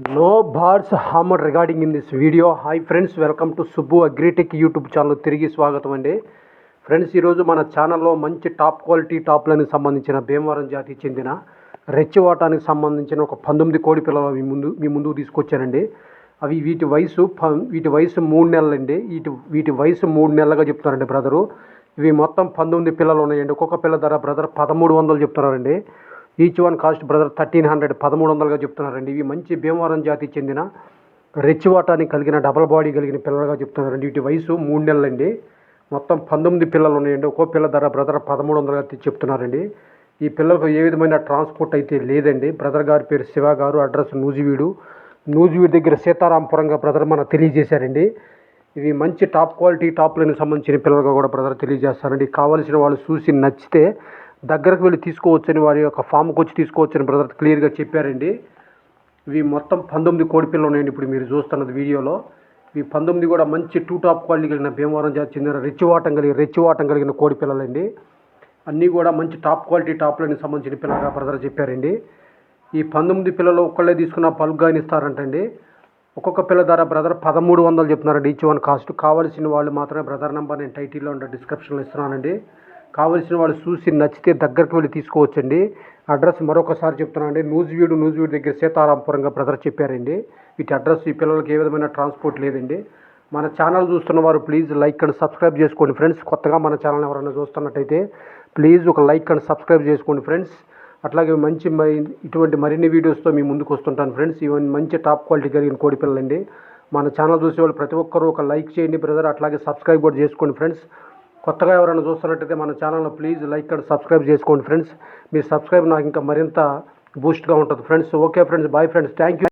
No bars hammer regarding in this video hi friends welcome to Subbu Agritech YouTube channel తిరిగి స్వాగతం అండి. Friends ఈరోజు మన ఛానల్లో మంచి టాప్ క్వాలిటీ టాప్లకు సంబంధించిన భీమవరం జాతికి చెందిన రెచ్చివాటానికి సంబంధించిన ఒక పంతొమ్మిది కోడి పిల్లలు మీ ముందు మీ ముందుకు తీసుకొచ్చానండి. అవి వీటి వయసు ప- వీటి వయసు మూడు నెలలండి. వీటి వీటి వయసు మూడు నెలలుగా చెప్తున్నారండి బ్రదరు. ఇవి మొత్తం పంతొమ్మిది పిల్లలు ఉన్నాయండి. ఒక్కొక్క పిల్ల ధర బ్రదర్ పదమూడు వందలు చెప్తున్నారండి. Each one cost brother thirteen hundred పదమూడు వందలుగా చెప్తున్నారండి. ఇవి మంచి భీమవరం జాతికి చెందిన రెచ్చివాటానికి కలిగిన డబల్ బాడీ కలిగిన పిల్లలుగా చెప్తున్నారండి. వీటి వయసు మూడు నెలలండి. మొత్తం పంతొమ్మిది పిల్లలు ఉన్నాయండి. ఒక్కో పిల్ల ధర బ్రదర్ పదమూడు వందలుగా చెప్తున్నారండి. ఈ పిల్లలకు ఏ విధమైన ట్రాన్స్పోర్ట్ అయితే లేదండి. బ్రదర్ గారి పేరు శివ గారు అడ్రస్ నూజివీడు. నూజివీడు దగ్గర సీతారాంపురంగా బ్రదర్ మన తెలియజేశారండి. ఇవి మంచి టాప్ క్వాలిటీ టాప్లకు సంబంధించిన పిల్లలుగా కూడా బ్రదర్ తెలియజేస్తారండి. కావాల్సిన వాళ్ళు చూసి నచ్చితే దగ్గరకు వెళ్ళి తీసుకోవచ్చని వారి యొక్క ఫామ్కి వచ్చి తీసుకోవచ్చని బ్రదర్ క్లియర్గా చెప్పారండి. ఇవి మొత్తం పంతొమ్మిది కోడి పిల్లలు ఉన్నాయండి ఇప్పుడు మీరు చూస్తున్నది వీడియోలో. ఇవి పంతొమ్మిది కూడా మంచి టూ టాప్ క్వాలిటీ కలిగిన భీమవరం జాతి చెందిన రెచ్చివాటం కలిగిన రెచ్చివాటం కలిగిన కోడి పిల్లలండి. అన్నీ కూడా మంచి టాప్ క్వాలిటీ టాప్లకు సంబంధించిన పిల్లలుగా బ్రదర్ చెప్పారండి. ఈ పంతొమ్మిది పిల్లలు ఒక్కళ్ళే తీసుకున్న పలుగ్గాని ఇస్తారంటండి. ఒక్కొక్క పిల్ల ధర బ్రదర్ పదమూడు వందలు చెప్తున్నారండి. ఈచ్ వన్ కాస్ట్ కావాల్సిన వాళ్ళు మాత్రమే బ్రదర్ నెంబర్ నేను టైటిల్లో ఉండే డిస్క్రిప్షన్లో ఇస్తున్నానండి. కావలసిన వాళ్ళు చూసి నచ్చితే దగ్గరికి వెళ్ళి తీసుకోవచ్చండి. అడ్రస్ మరొకసారి చెప్తున్నానండి నూజివీడు నూజివీడు దగ్గర సీతారాంపురంగా బ్రదర్ చెప్పారండి. వీటి అడ్రస్ ఈ పిల్లలకి ఏ విధమైన ట్రాన్స్పోర్ట్ లేదండి. మన ఛానల్ చూస్తున్న వారు ప్లీజ్ లైక్ అండ్ సబ్స్క్రైబ్ చేసుకోండి ఫ్రెండ్స్. కొత్తగా మన ఛానల్ ఎవరైనా చూస్తున్నట్టయితే ప్లీజ్ ఒక లైక్ అండ్ సబ్స్క్రైబ్ చేసుకోండి ఫ్రెండ్స్. అట్లాగే మంచి ఇటువంటి మరిన్ని వీడియోస్తో మీ ముందుకు వస్తుంటాను ఫ్రెండ్స్. ఇవన్నీ మంచి టాప్ క్వాలిటీ కలిగిన కోడి పిల్లలండి. మన ఛానల్ చూసే వాళ్ళు ప్రతి ఒక్కరూ ఒక లైక్ చేయండి బ్రదర్. అట్లాగే సబ్స్క్రైబ్ కూడా చేసుకోండి ఫ్రెండ్స్. కొత్తగా ఎవరైనా చూస్తున్నట్టయితే మన ఛానల్ను ప్లీజ్ లైక్ అండ్ సబ్స్క్రైబ్ చేసుకోండి ఫ్రెండ్స్. మీ సబ్స్క్రైబ్ నాకు ఇంకా మరింత బూస్ట్గా ఉంటుంది friends. Okay friends. Bye friends. Thank you.